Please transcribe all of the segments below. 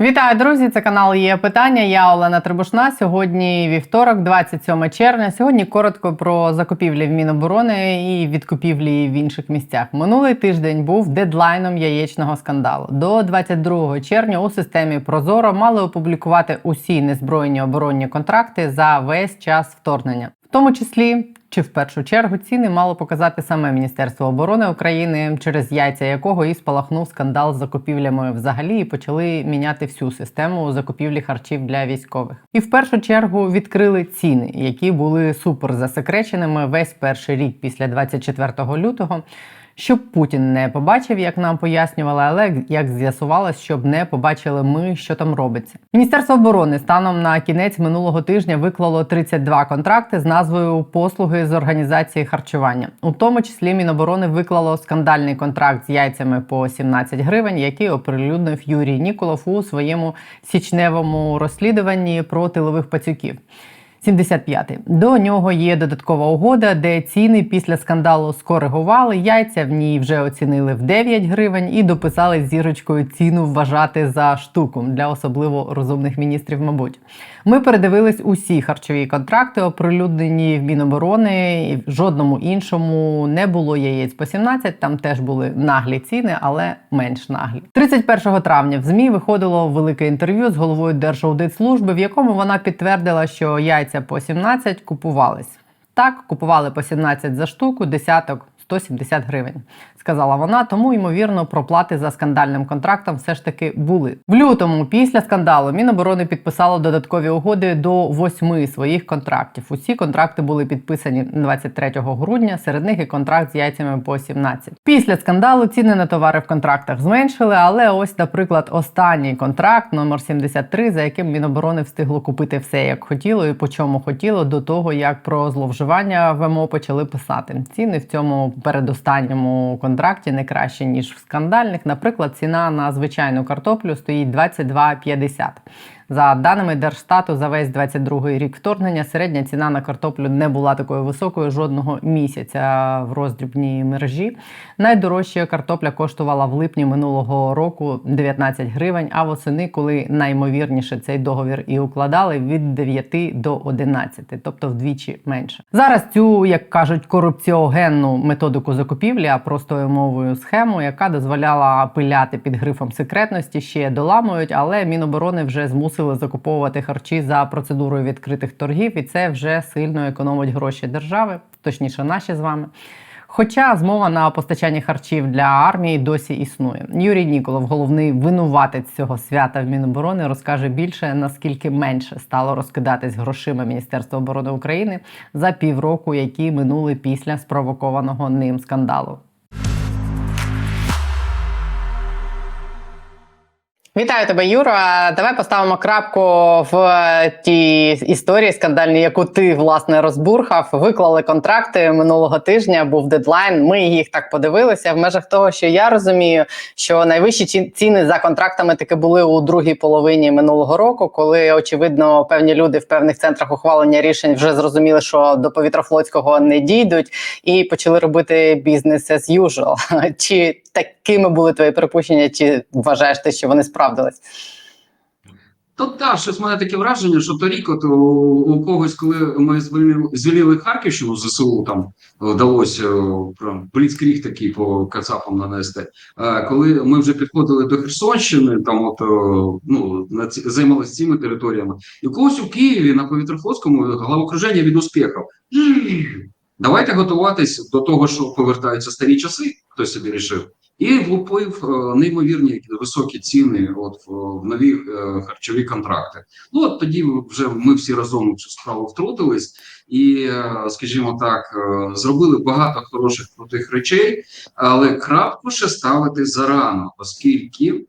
Вітаю, друзі! Це канал є питання. Я Олена Трибушна. Сьогодні вівторок, 27 червня. Сьогодні коротко про закупівлі в Міноборони і відкупівлі в інших місцях. Минулий тиждень був дедлайном яєчного скандалу. До 22 червня у системі Прозоро мали опублікувати усі незбройні оборонні контракти за весь час вторгнення, в тому числі. Чи в першу чергу ціни мало показати саме Міністерство оборони України, через яйця якого і спалахнув скандал з закупівлями взагалі, і почали міняти всю систему закупівлі харчів для військових. І в першу чергу відкрили ціни, які були супер засекреченими весь перший рік після 24 лютого. Щоб Путін не побачив, як нам пояснювали, але як з'ясувалось, щоб не побачили ми, що там робиться. Міністерство оборони станом на кінець минулого тижня виклало 32 контракти з назвою Послуги з організації харчування. У тому числі Міноборони виклало скандальний контракт з яйцями по 17 гривень, який оприлюднив Юрій Ніколов у своєму січневому розслідуванні про тилових пацюків. 75-й. До нього є додаткова угода, де ціни після скандалу скоригували. Яйця в ній вже оцінили в 9 гривень і дописали зірочкою ціну вважати за штуку для особливо розумних міністрів. Мабуть, ми передивились усі харчові контракти, оприлюднені в Міноборони. В жодному іншому не було яєць по 17, Там теж були наглі ціни, але менш наглі. 31 травня в змі виходило велике інтерв'ю з головою Держаудитслужби, в якому вона підтвердила, що яйця по 17 купувались. Так, купували по 17 за штуку, десяток 170 гривень, сказала вона. Тому ймовірно проплати за скандальним контрактом все ж таки були в лютому. Після скандалу Міноборони підписало додаткові угоди до восьми своїх контрактів. Усі контракти були підписані 23 грудня. Серед них і контракт з яйцями по 17. Після скандалу ціни на товари в контрактах зменшили. Але ось, наприклад, останній контракт номер 73, за яким Міноборони встигло купити все як хотіло і по чому хотіло, до того як про зловживання ВМО почали писати. Ціни в цьому передостанньому контракті не краще ніж в скандальних. Наприклад, ціна на звичайну картоплю стоїть 22,50. За даними Держстату, за весь 22-й рік вторгнення середня ціна на картоплю не була такою високою жодного місяця в роздрібній мережі. Найдорожча картопля коштувала в липні минулого року 19 гривень, а восени, коли наймовірніше цей договір і укладали, від 9 до 11, тобто вдвічі менше. Зараз цю, як кажуть, корупціогенну методику закупівлі, а простою мовою схему, яка дозволяла пиляти під грифом секретності, ще доламують, але Міноборони вже змусили змусили закуповувати харчі за процедурою відкритих торгів, і це вже сильно економить гроші держави, точніше, наші з вами. Хоча змова на постачання харчів для армії досі існує. Юрій Ніколов, головний винуватець цього свята в Міноборони, розкаже більше наскільки менше стало розкидатись грошима Міністерства оборони України за півроку, які минули після спровокованого ним скандалу. Вітаю тебе, Юра. Давай поставимо крапку в тій історії скандальній, яку ти власне розбурхав. Виклали контракти минулого тижня. Був дедлайн. Ми їх так подивилися. В межах того, що я розумію, що найвищі ціни за контрактами таки були у другій половині минулого року, коли очевидно певні люди в певних центрах ухвалення рішень вже зрозуміли, що до повітрофлотського не дійдуть, і почали робити бізнес as usual. Чи такими були твої припущення? Чи вважаєш ти, що вони справді? Справдились. То так, в мене таке враження, що торік, от у, когось, коли ми звільнили, Харківщину ЗСУ, там вдалося прям бліцкріг такий по Кацапам нанести. А коли ми вже підходили до Херсонщини, там от ну займалися цими територіями, і у когось у Києві на повітрофлотському головокруження від успіхів. Давайте готуватись до того, що повертаються старі часи, хтось собі рішив. І влупив неймовірні високі ціни от в нові е, харчові контракти. Ну от тоді вже ми всі разом у цю справу втрутились і, е, скажімо так, е, зробили багато хороших крутих речей, але крапку ще ставити зарано, оскільки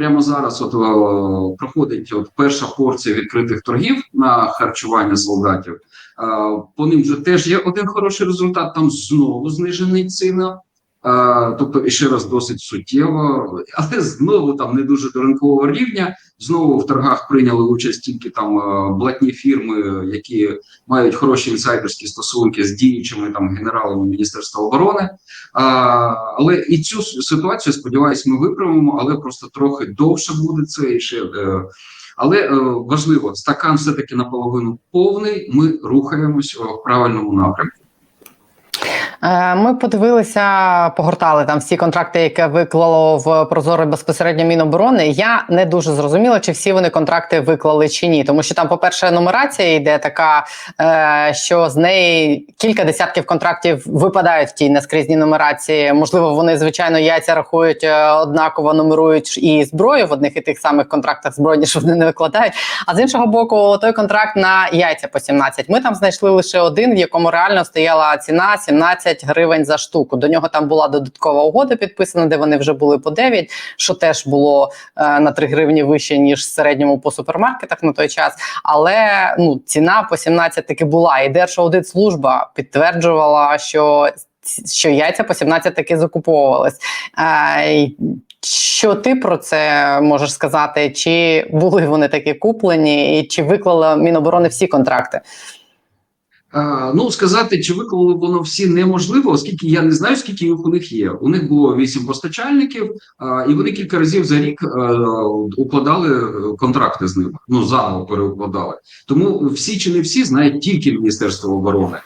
прямо зараз от проходить от перша порція відкритих торгів на харчування солдатів. По ним вже теж є один хороший результат. Там знову знижений ціна Е, Тобто, і ще раз досить суттєво, але знову там не дуже до ринкового рівня. Знову в торгах прийняли участь тільки там е, блатні фірми, які мають хороші інсайдерські стосунки з діючими там генералами Міністерства оборони. А, але і цю ситуацію, сподіваюсь, ми виправимо, але просто трохи довше буде це і ще. Е, але е, важливо, стакан все-таки наполовину повний. Ми рухаємось в правильному напрямку. Е, Ми подивилися, погортали там всі контракти, які виклало в Прозоро безпосередньо Міноборони. Я не дуже зрозуміла, чи всі вони контракти виклали чи ні. Тому що там, по-перше, нумерація йде така, е, що з неї кілька десятків контрактів випадають в тій наскрізній нумерації. Можливо, вони звичайно яйця рахують е, однаково, нумерують і зброю в одних і тих самих контрактах збройні, що вони не викладають. А з іншого боку, той контракт на яйця по 17. Ми там знайшли лише один, в якому реально стояла ціна 17 гривень за штуку. До нього там була додаткова угода підписана, де вони вже були по 9, що теж було е, на 3 гривні вище ніж в середньому по супермаркетах на той час. Але ну ціна по 17 таки була. І Держаудитслужба підтверджувала, що що яйця по 17 таки закуповувались. Е, що ти про це можеш сказати? Чи були вони такі куплені, і чи виклала Міноборони всі контракти? Ну сказати, чи виклали воно всі неможливо, оскільки я не знаю, скільки їх у них є. У них було вісім постачальників, і вони кілька разів за рік укладали контракти з ними. Ну заново переукладали. Тому всі чи не всі знають тільки Міністерство оборони.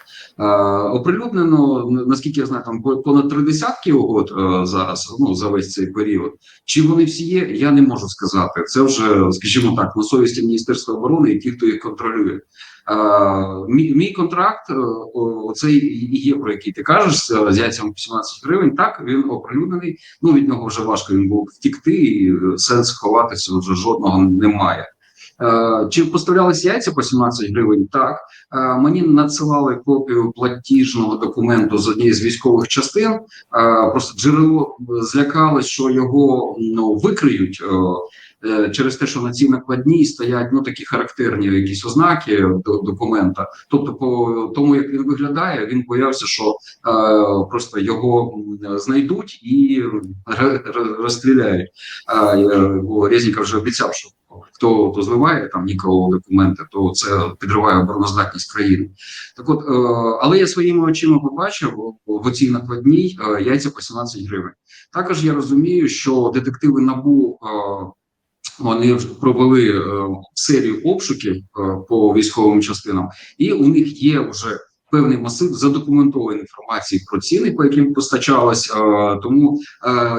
Оприлюднено, наскільки я знаю, там понад три десятки угод зараз. Ну за весь цей період. Чи вони всі є, я не можу сказати. Це вже, скажімо так, на совісті Міністерства оборони і ті, хто їх контролює. Е, мій, мій контракт, е, оцей і є, про який ти кажеш, з яйцями по 17 гривень. Так він оприлюднений. Ну від нього вже важко він був втікти, і е, сенс ховатися вже жодного немає. Чи поставлялись яйця по 17 гривень? Так мені надсилали копію платіжного документу з однієї з військових частин. Просто джерело злякалось, що його ну викриють. Е, Через те, що на цій накладній стоять ну такі характерні якісь ознаки до документа. Тобто, по тому як він виглядає, він боявся, що е, просто його знайдуть і розстріляють. Бо Резніков вже обіцяв, що хто то зливає там нікого документи, то це підриває обороноздатність країни. Так от, е, але я своїми очима побачив в оцій накладній е, яйця по 17 гривень. Також я розумію, що детективи набу. е, вони провели е, серію обшуків е, по військовим частинам, і у них є вже певний масив задокументованої інформації про ціни, по яким постачалось. Е, тому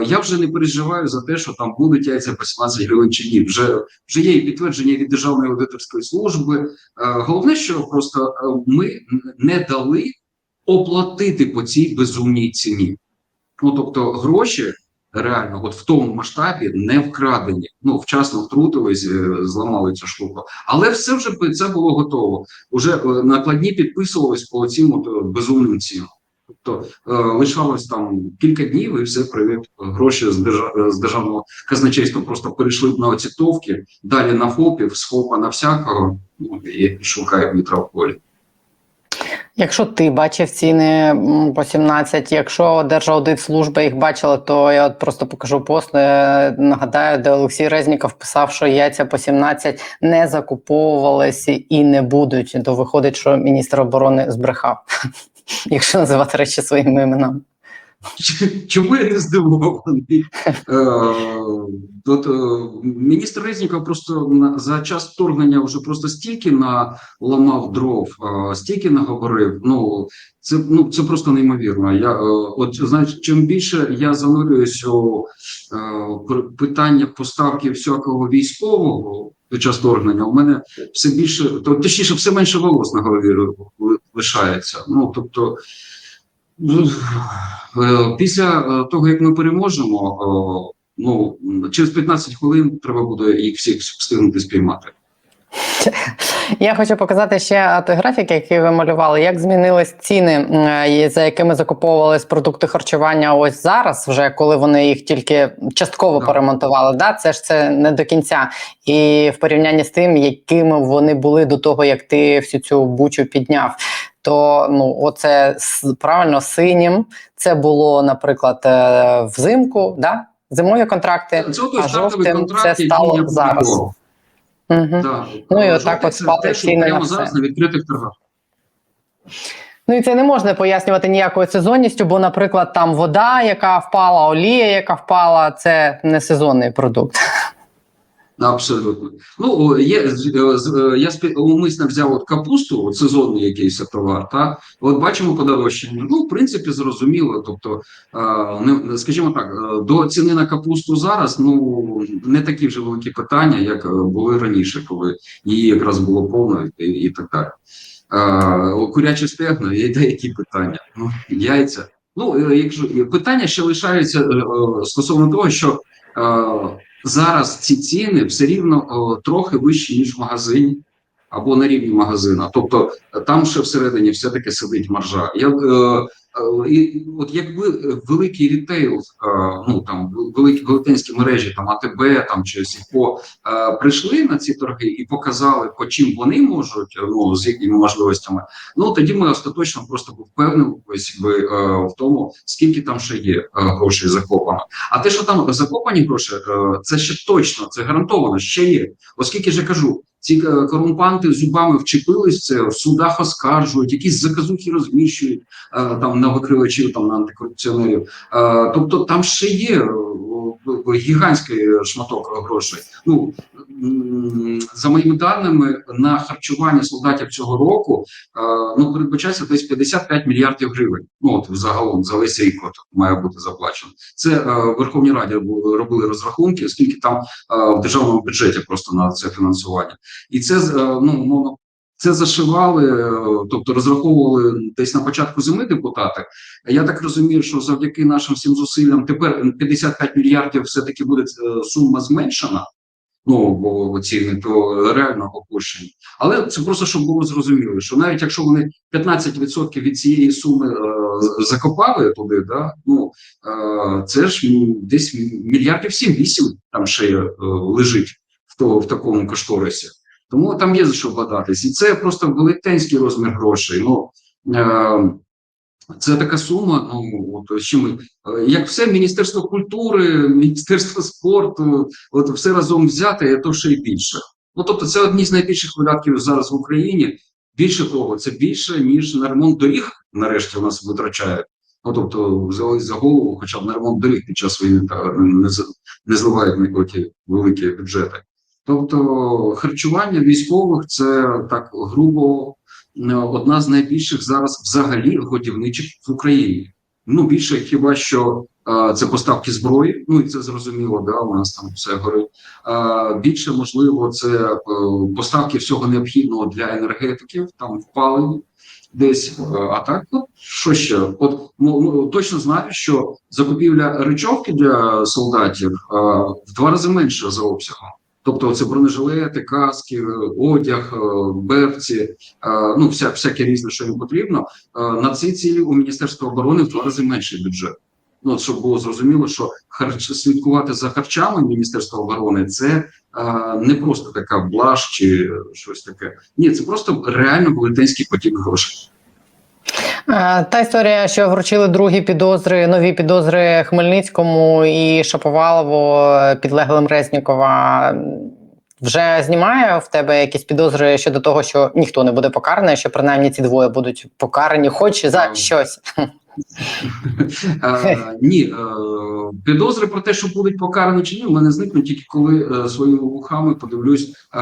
я вже не переживаю за те, що там будуть яйця по 17 гривень чи ні. Вже вже є і підтвердження від державної аудиторської служби. Головне, що просто ми не дали оплатити по цій безумній ціні. Ну тобто гроші реально, от в тому масштабі не вкрадені. Ну вчасно втрутились, е, зламали цю штуку. Але все вже це було готово. Уже е, накладні підписувались по цим от е, безумним цінам. Тобто лишалось там кілька днів, і все привіт. Гроші з держа- з державного казначейства просто перейшли на оцітовки, далі на ФОПів, з ФОПа на всякого. Ну і шукає Дмитра в полі. Якщо ти бачив ціни по 17, якщо Держаудитслужба їх бачила, то я от просто покажу пост. е, Нагадаю, де Олексій Резніков писав, що яйця по 17 не закуповувалися і не будуть. То виходить, що міністр оборони збрехав, якщо називати речі своїми іменами. Чому я не здивований? Е, От, е, міністр Резніков просто за час вторгнення вже просто стільки наламав дров, е, стільки наговорив. Ну це ну це просто неймовірно. Я е, от знаєш, чим більше я занурююсь у е, питання поставки всякого військового під час вторгнення, у мене все більше, то точніше, все менше волос на голові лишається. Ну тобто. Ну, е, Після е, того, як ми переможемо, е, ну через 15 хвилин треба буде їх всіх встигнути спіймати. Я хочу показати ще той графік, який ви малювали. Як змінились ціни, за якими закуповувались продукти харчування ось зараз, вже коли вони їх тільки частково Так. поремонтували. Да, це ж це не до кінця. І в порівнянні з тим, якими вони були до того, як ти всю цю бучу підняв. То ну, оце правильно синім. Це було, наприклад, е, взимку, да? зимові контракти, Це а жовтим це стало зараз. Угу. Да. Ну, і отак от спали ціни на все. зараз на відкритих торгах. Ну і це не можна пояснювати ніякою сезонністю, бо, наприклад, там вода, яка впала, олія, яка впала, це не сезонний продукт. Абсолютно. Ну, є, е, е, я умисно взяв от капусту, от сезонний якийсь товар, та от бачимо подорожчання. Ну, в принципі, зрозуміло. Тобто, не, скажімо так, е, до ціни на капусту зараз ну не такі вже великі питання, як були раніше, коли її якраз було повно і, і так далі. Е, курячі стегна, є деякі питання. Ну, яйця. Ну, якщо питання ще лишаються стосовно того, що. Е, зараз ці ціни все рівно о, трохи вищі, ніж в магазині або на рівні магазина. Тобто е, там ще всередині все-таки сидить маржа. Я, е, е, і, от якби е, великий рітейл, е, ну там великі велетенські мережі, там АТБ там чи Сільпо, е, прийшли на ці торги і показали, по чим вони можуть, е, ну з якими можливостями. Ну тоді ми остаточно просто впевнилися би е, в тому, скільки там ще є е, грошей закопано. А те, що там закопані гроші, е, це ще точно, це гарантовано, ще є. Оскільки я кажу, ці е, корумпанти зубами вчепились в це, в судах оскаржують, якісь заказухи розміщують е, там на викривачів, там на антикорупціонерів. Е, Тобто там ще є гігантський шматок грошей. Ну за моїми даними, на харчування солдатів цього року е, ну передбачається десь 55 мільярдів гривень. Ну от загалом за весь рік от має бути заплачено. Це е, в Верховній Раді робили розрахунки, скільки там е, в державному бюджеті просто на це фінансування, і це ну умовно. Це зашивали, тобто розраховували десь на початку зими депутати. Я так розумію, що завдяки нашим всім зусиллям тепер 55 мільярдів все-таки буде е, сума зменшена. Ну бо ціни то реально опущені. Але це просто щоб було зрозуміло, що навіть якщо вони 15% від цієї суми е, закопали туди, да ну е, це ж десь мільярдів 7-8 там ще е, лежить в то в такому кошторисі. Тому там є за що вкладатись, і це просто велетенський розмір грошей. Ну е, це така сума. Ну от що ми е, як все міністерство культури, міністерство спорту, от все разом взяти, то ще й більше. Ну тобто, це одні з найбільших видатків зараз в Україні. Більше того, це більше ніж на ремонт доріг. Нарешті у нас витрачають. Ну тобто, взяли за голову, хоча б на ремонт доріг під час війни та не не зливають великі бюджети. Тобто, харчування військових це так грубо е, одна з найбільших зараз взагалі годівничих в Україні. Ну більше хіба що е, це поставки зброї. Ну і це зрозуміло, да, у нас там все горить. Е, більше можливо, це е, поставки всього необхідного для енергетиків, там в десь. А так, ну що ще? От ну, ну, точно знаю, що закупівля речовки для солдатів е, в два рази менше за обсягом. Тобто це бронежилети, каски, одяг, е, берці, е, ну вся всяке різне, що їм потрібно. Е, На ці цілі у Міністерства оборони в два рази менший бюджет. Ну щоб було зрозуміло, що харч слідкувати за харчами Міністерства оборони це не просто така блаш чи щось таке. Ні, це просто реально велетенський потік грошей. Е, Та історія, що вручили другі підозри, нові підозри Хмельницькому і Шаповалову е, підлеглим Резнікова. Вже знімає в тебе якісь підозри щодо того, що ніхто не буде покараний, що принаймні ці двоє будуть покарані, хоч за щось. Е, ні, е, підозри про те, що будуть покарані чи ні, в мене зникнуть тільки коли е, своїми вухами подивлюсь е,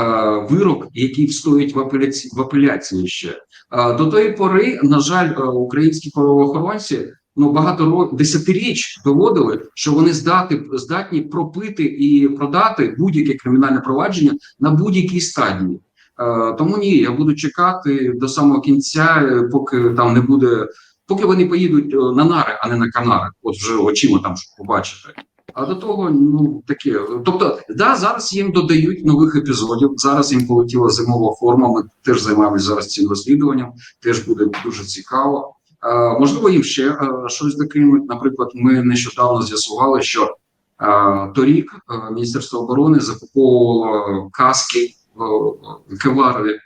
вирок, який встоїть в апеляції, в апеляції ще. Е, до тої пори, на жаль, е, українські правоохоронці ну багато ро- десятиріч доводили, що вони здати здатні пропити і продати будь-яке кримінальне провадження на будь-якій стадії. Е, тому ні, я буду чекати до самого кінця, поки там не буде поки вони поїдуть е, на нари, а не на канари, от вже очима там щоб побачити. А до того, ну таке. Тобто, да, зараз їм додають нових епізодів. Зараз їм полетіла зимова форма. Ми теж займаємося зараз цим розслідуванням. Теж буде дуже цікаво. Е, можливо, їм ще е, щось докинуть. Наприклад, ми нещодавно з'ясували, що е, торік е, Міністерство оборони закуповувало каски е, кевларові е,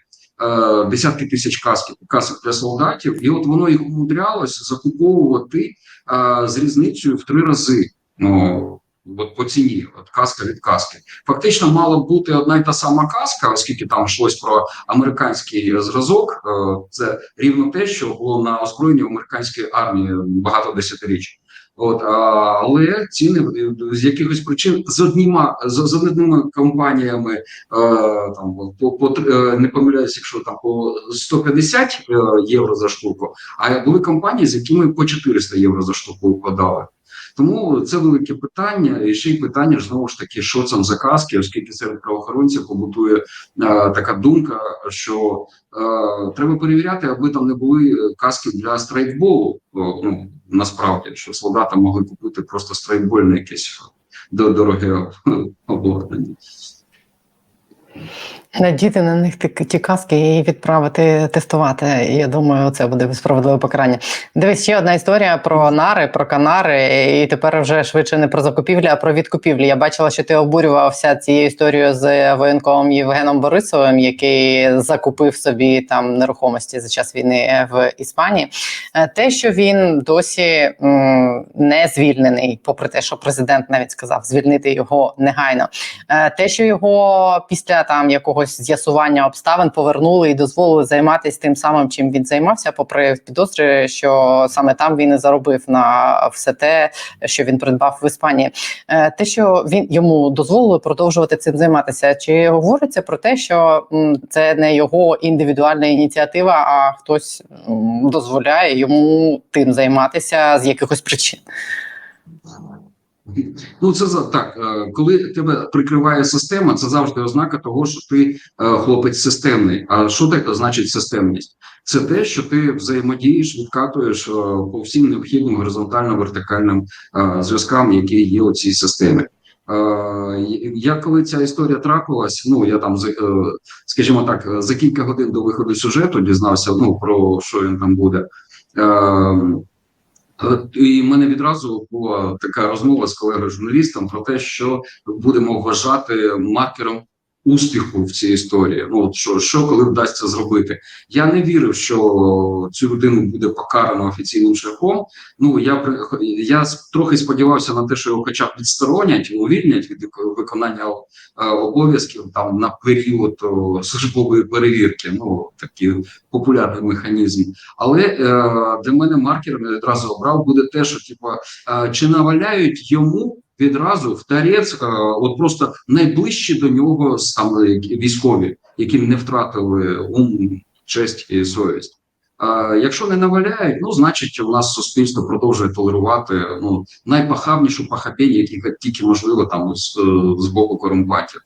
десятки тисяч касків, касок для солдатів, і от воно їх умудрялось закуповувати е, з різницею в три рази. Ну, от по ціні, от каска від каски. Фактично мала б бути одна й та сама каска, оскільки там йшлось про американський зразок. е, Це рівно те, що було на озброєнні в американської армії багато десятиріч. От, а, але ціни з якихось причин з одніма з, з одними компаніями е, там по, по е, не помиляюсь, якщо там по 150 е, євро за штуку, а були компанії, з якими по 400 євро за штуку вкладали. Тому це велике питання, і ще й питання ж знову ж таки, що це за казки, оскільки серед правоохоронців побутує е, така думка, що е, треба перевіряти, аби там не були каски для страйкболу. Ну насправді, що солдати могли купити просто страйкбольне якесь до- дороге обладнання. Надіти на них ті, каски і відправити тестувати. Я думаю, це буде справедливе покарання. Дивись, ще одна історія про нари, про канари, і тепер вже швидше не про закупівлі, а про відкупівлі. Я бачила, що ти обурювався цією історією з воєнкомом Євгеном Борисовим, який закупив собі там нерухомості за час війни в Іспанії. Е, Те, що він досі не звільнений, попри те, що президент навіть сказав звільнити його негайно. Е, Те, що його після там якогось з'ясування обставин повернули і дозволили займатися тим самим, чим він займався, попри підозри, що саме там він і заробив на все те, що він придбав в Іспанії. Е, Те, що він йому дозволили продовжувати цим займатися, чи говориться про те, що це не його індивідуальна ініціатива, а хтось дозволяє йому тим займатися з якихось причин? Ну це так, е, коли тебе прикриває система, це завжди ознака того, що ти е, хлопець системний. А що таке значить системність? Це те, що ти взаємодієш, відкатуєш е, по всім необхідним горизонтально-вертикальним зв'язкам, які є у цій системі. Я коли ця історія трапилась, ну я там скажімо так, за кілька годин до виходу сюжету дізнався ну про що він там буде. І в мене відразу була така розмова з колегою журналістом про те, що будемо вважати маркером успіху в цій історії. Ну от що, що коли вдасться зробити? Я не вірив, що цю людину буде покарано офіційним шляхом. Ну я я трохи сподівався на те, що його хоча б відсторонять, увільнять від виконання е, обов'язків там на період службової перевірки. Ну такий популярний механізм. Але е, для мене маркером я відразу обрав буде те, що типу, е, чи наваляють йому відразу в е, от просто найближчі до нього саме військові, які не втратили ум, честь і совість. А якщо не наваляють, ну значить у нас суспільство продовжує толерувати ну найпахабнішу пахабінь, які тільки можливо там з, е, з боку корумпатів.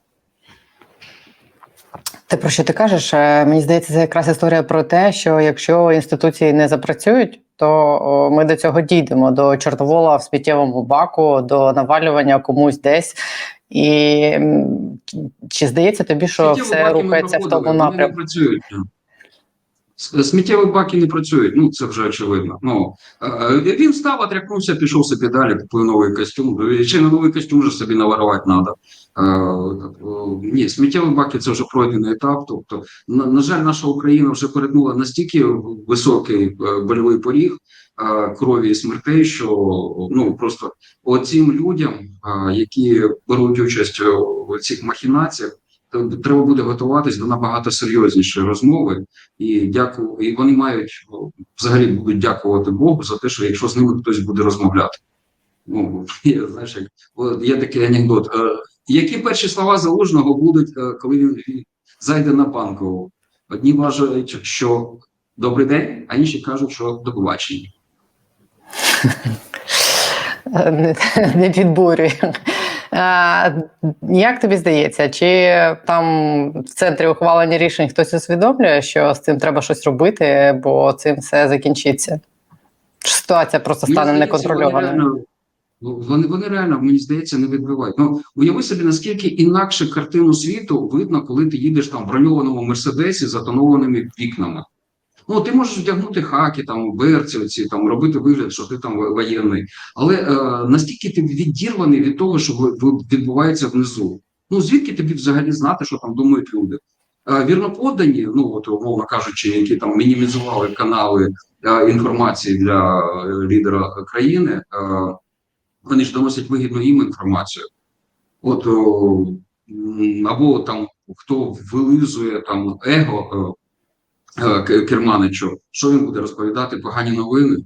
Те, про що ти кажеш, е, мені здається, це якраз історія про те, що якщо інституції не запрацюють, то ми до цього дійдемо до чортовола в сміттєвому баку, до навалювання комусь десь. І чи здається тобі, що Сміттєві все рухається в тому напрямку? С- Сміттєві баки не працюють, ну це вже очевидно. Ну е, він став, отрякнувся, пішов собі далі, купив новий костюм. Ще на новий костюм вже собі наворувати треба. Ні, сміттєві баки це вже пройдений етап. Тобто, на, на жаль, наша Україна вже перетнула настільки високий е, больовий поріг е, крові і смертей, що ну просто оцим людям, е, які беруть участь у цих махінаціях. Треба буде готуватись до набагато серйознішої розмови, і дякую. І вони мають взагалі будуть дякувати Богу за те, що якщо з ними хтось буде розмовляти. Ну є, знаєш, як є такий анекдот. Які перші слова залужного будуть, е, коли він, зайде на банкову? Одні вважають, що добрий день, а інші кажуть, що до побачення. не. Е, Як тобі здається, чи там в центрі ухвалення рішень хтось усвідомлює, що з цим треба щось робити, бо цим все закінчиться? Ситуація просто стане неконтрольованою. Ну, вони, вони реально, мені здається, не відбивають. Ну, уяви собі, наскільки інакше картину світу видно, коли ти їдеш там в броньованому мерседесі з затонованими вікнами. Ну, ти можеш вдягнути хаки, там, берці, оці, там, робити вигляд, що ти там воєнний. Але е, настільки ти відірваний від того, що відбувається внизу. Ну, звідки тобі взагалі знати, що там думають люди? Е, Вірноподдані, ну от умовно кажучи, які там мінімізували канали е, інформації для е, лідера країни, е, вони ж доносять вигідну їм інформацію. От о, або там хто вилизує там его е, е, Керманичу, що він буде розповідати погані новини?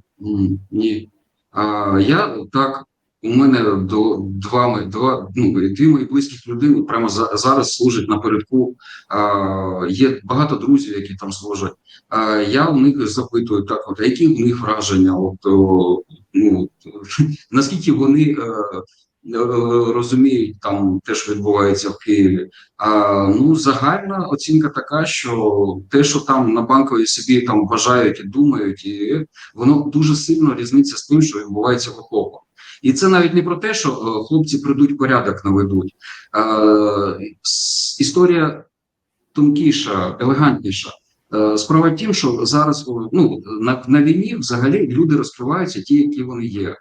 Ні. А я так. У мене до два два ну дві мої близьких людини прямо за, зараз служать напередку. А, є багато друзів, які там служать. А, я у них запитую так, от які в них враження? От о, ну наскільки вони е, е, розуміють там те, що відбувається в Києві. А ну загальна оцінка така, що те, що там на банковій собі там вважають і думають, і воно дуже сильно різниця з тим, що відбувається в окопах. І це навіть не про те, що е, хлопці прийдуть порядок наведуть. Е, історія тонкіша, елегантніша. Е, Справа в тім, що зараз ну, на, на війні взагалі люди розкриваються ті, які вони є.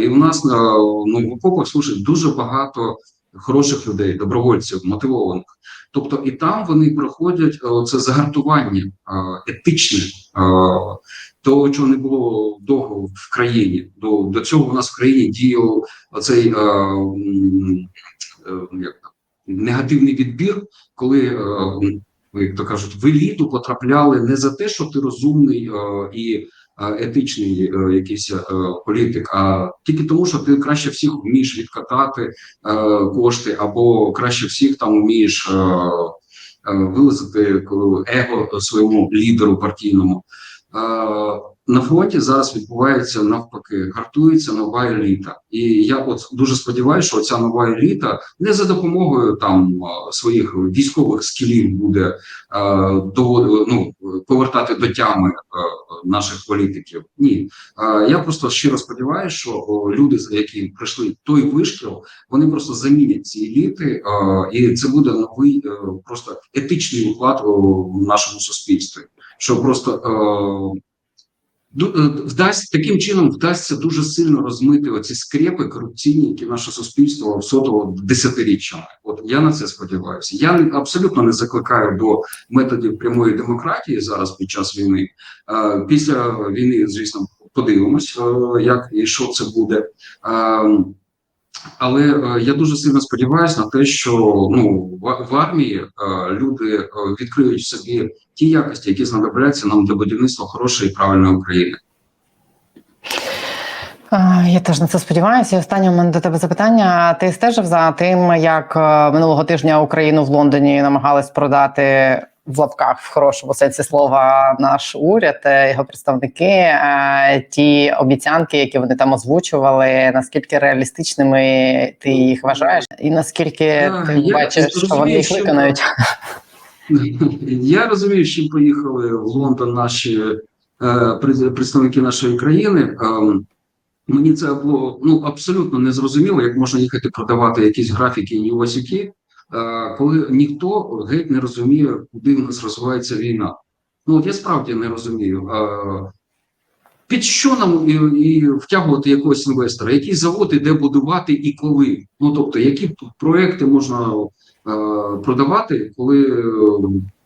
І у нас на ну, в окопах служить дуже багато хороших людей, добровольців, мотивованих. Тобто, і там вони проходять це загартування етичне, того, чого не було довго в країні. До, до цього у нас в країні діяв е, як, негативний відбір, коли. е, як то кажуть, в еліту потрапляли не за те, що ти розумний е, і е, етичний е, якийсь е, політик, а тільки тому, що ти краще всіх вмієш відкатати е, кошти, або краще всіх там вмієш е, е, вилазити его своєму лідеру партійному. На фронті зараз відбувається навпаки, гартується нова еліта, і я от дуже сподіваюся, що ця нова еліта не за допомогою там своїх військових скілів буде е, довод- ну, повертати до тями е, наших політиків. Ні, Е, я просто щиро сподіваюся, що люди, які пройшли той вишкіл, вони просто замінять ці еліти, е, і це буде новий е, просто етичний уклад в нашому суспільстві. Що просто е, вдасть таким чином вдасться дуже сильно розмити оці скрепи корупційні, які наше суспільство всотало десятиріччями. От я на це сподіваюся. Я абсолютно не закликаю до методів прямої демократії зараз під час війни. Е, Після війни, звісно, подивимось, е, як і що це буде. Але е, я дуже сильно сподіваюся на те, що ну в, армії е, люди е, відкриють собі ті якості, які знадобляться нам для будівництва хорошої і правильної України. Я теж на це сподіваюся. І Останнє у мене до тебе запитання. Ти стежив за тим, як минулого тижня Україну в Лондоні намагались продати в лапках в хорошому сенсі слова наш уряд, е, його представники, е, ті обіцянки, які вони там озвучували, наскільки реалістичними ти їх вважаєш, і наскільки Е, ти бачиш, що вони їх виконають? Я розумію, чим поїхали в Лондон наші е, представники нашої країни. Ем, Мені це було ну абсолютно незрозуміло, як можна їхати продавати якісь графіки і е, коли ніхто геть не розуміє, куди в нас розвивається війна. Ну от я справді не розумію. Е, Під що нам і, і втягувати якогось інвестора? Які заводи де будувати і коли? Ну тобто, які проекти можна е, продавати, коли е,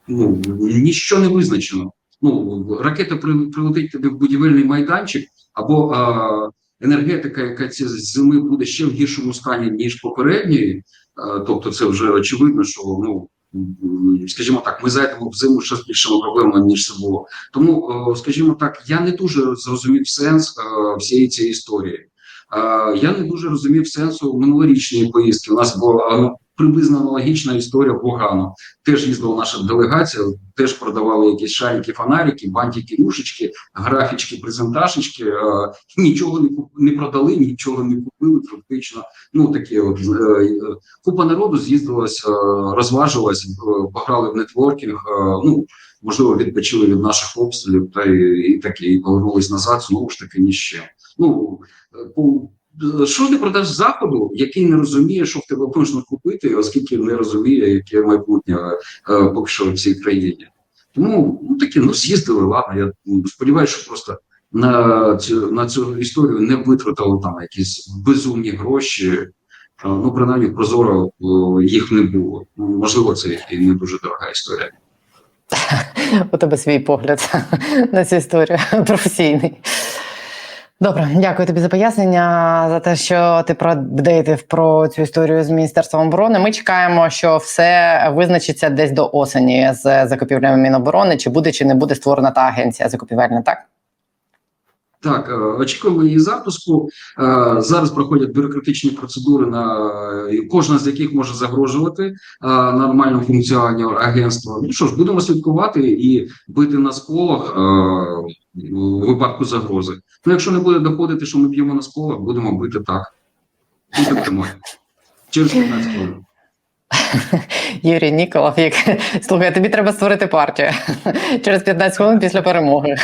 ну ніщо не визначено? Ну ракета при- прилетить тобі в будівельний майданчик, або е, енергетика, яка ці зими буде ще в гіршому стані ніж попередньої. Е, тобто, це вже очевидно, що ну. Скажімо так, ми зайдемо в зиму ще з більшими ніж це було. Тому, е, скажімо так, я не дуже зрозумів сенс е, всієї цієї історії. Я не дуже розумів сенсу минулорічної поїздки. У нас була ну, приблизно аналогічна історія в Лугану. Теж їздила наша делегація, теж продавали якісь шарики, фонарики, бантики, рушечки, графічки, презентажечки. е, Нічого не не продали, нічого не купили. Фактично, ну таке от е, купа народу з'їздилась, е, розважилась, е, пограли в нетворкінг. Ну можливо, відпочили від наших обстрілів, та і, і таке, повернулись назад. Знову ж таки, ні. Ну по- що ти продаш заходу, який не розуміє, що в тебе можна купити, оскільки не розуміє, яке майбутнє е, поки що в цій країні. Тому ну такі, ну з'їздили, ладно. Я сподіваюся, що просто на цю на цю історію не витратили там якісь безумні гроші. Е, Ну, принаймні, прозоро е, їх не було. Ну, Можливо, це і не дуже дорога історія. У тебе свій погляд на цю історію професійний. Добре, дякую тобі за пояснення, за те, що ти продейтив про цю історію з Міністерством оборони. Ми чекаємо, що все визначиться десь до осені з закупівлями Міноборони, чи буде, чи не буде створена та агенція закупівельна, так? Так, е, очікуємо її запуску. Е, Зараз проходять бюрократичні процедури, на е, кожна з яких може загрожувати нормальному функціонуванню агентства. Ну що ж, будемо слідкувати і бити на сполох е, у випадку загрози. Ну, якщо не буде доходити, що ми б'ємо на сполох, будемо бити так. Прямою. Через 15 хвилин. Юрій Ніколов, як слухай, тобі треба створити партію через 15 хвилин після перемоги.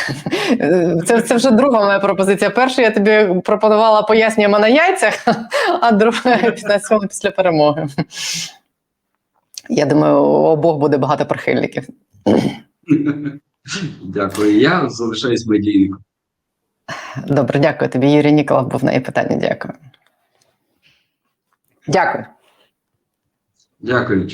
Це, це вже друга моя пропозиція. Перша я тобі пропонувала пояснюємо на яйцях, а друга 15 хвилин після перемоги. Я думаю, у обох буде багато прихильників. Дякую. Я залишаюсь медійником. Добре, дякую тобі. Юрій Ніколов був на її питання. Дякую. Дякую. Дякую.